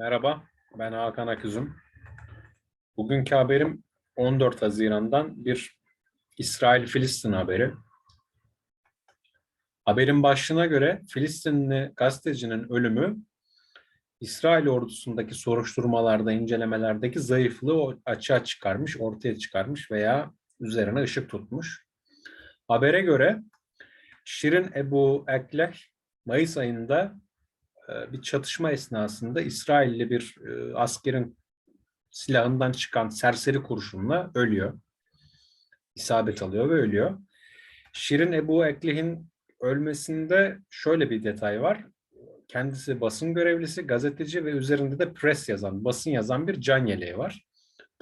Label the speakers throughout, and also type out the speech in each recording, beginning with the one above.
Speaker 1: Merhaba, ben Hakan Aküzüm. Bugünkü haberim 14 Haziran'dan bir İsrail-Filistin haberi. Haberin başlığına göre Filistinli gazetecinin ölümü İsrail ordusundaki soruşturmalarda, incelemelerdeki zayıflığı açığa çıkarmış, ortaya çıkarmış veya üzerine ışık tutmuş. Habere göre Şirin Ebu Ekleh Mayıs ayında bir çatışma esnasında İsrailli bir e, askerin silahından çıkan serseri kurşunla ölüyor. İsabet alıyor ve ölüyor. Şirin Ebu Ekleh'in ölmesinde şöyle bir detay var. Kendisi basın görevlisi, gazeteci ve üzerinde de pres yazan, basın yazan bir can yeleği var.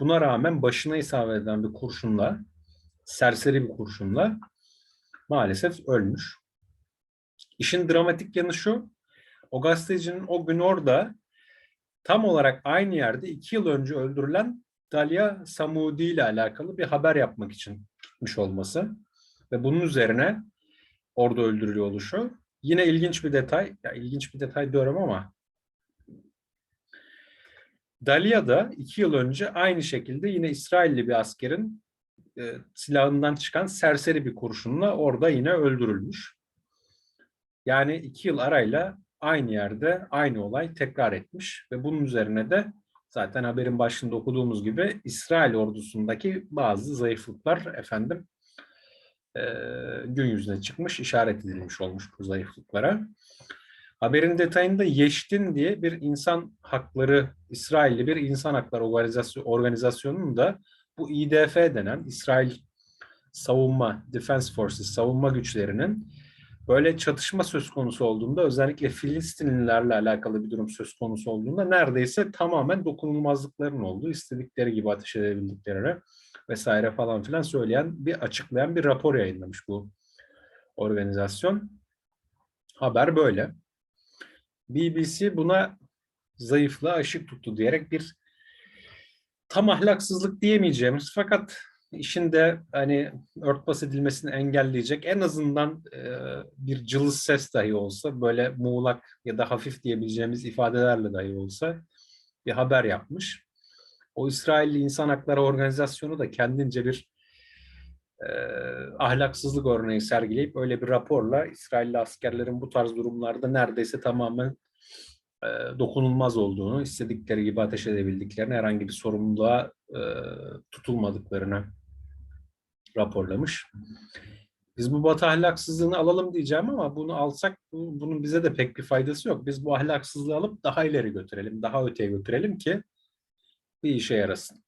Speaker 1: Buna rağmen başına isabet eden bir kurşunla, serseri bir kurşunla maalesef ölmüş. İşin dramatik yanı şu, o gazetecinin o gün orada tam olarak aynı yerde iki yıl önce öldürülen Dalia Samudi ile alakalı bir haber yapmak için gitmiş olması ve bunun üzerine orada öldürülüyor oluşu. Yine ilginç bir detay, ya ilginç bir detay diyorum ama Dalia da iki yıl önce aynı şekilde yine İsrailli bir askerin e, silahından çıkan serseri bir kurşunla orada yine öldürülmüş. Yani iki yıl arayla aynı yerde aynı olay tekrar etmiş ve bunun üzerine de zaten haberin başında okuduğumuz gibi İsrail ordusundaki bazı zayıflıklar efendim e, gün yüzüne çıkmış, işaret edilmiş olmuş bu zayıflıklara. Haberin detayında Yeştin diye bir insan hakları, İsrailli bir insan hakları organizasyon, organizasyonunun da bu IDF denen İsrail Savunma, Defense Forces, savunma güçlerinin böyle çatışma söz konusu olduğunda özellikle Filistinlilerle alakalı bir durum söz konusu olduğunda neredeyse tamamen dokunulmazlıkların olduğu, istedikleri gibi ateş edebildiklerini vesaire falan filan söyleyen bir açıklayan bir rapor yayınlamış bu organizasyon. Haber böyle. BBC buna zayıflığa ışık tuttu diyerek bir tam ahlaksızlık diyemeyeceğimiz fakat işin de hani örtbas edilmesini engelleyecek en azından e, bir cılız ses dahi olsa böyle muğlak ya da hafif diyebileceğimiz ifadelerle dahi olsa bir haber yapmış. O İsrailli İnsan Hakları Organizasyonu da kendince bir e, ahlaksızlık örneği sergileyip öyle bir raporla İsrailli askerlerin bu tarz durumlarda neredeyse tamamen e, dokunulmaz olduğunu, istedikleri gibi ateş edebildiklerini, herhangi bir sorumluluğa e, tutulmadıklarını raporlamış. Biz bu batı ahlaksızlığını alalım diyeceğim ama bunu alsak bu- bunun bize de pek bir faydası yok. Biz bu ahlaksızlığı alıp daha ileri götürelim, daha öteye götürelim ki bir işe yarasın.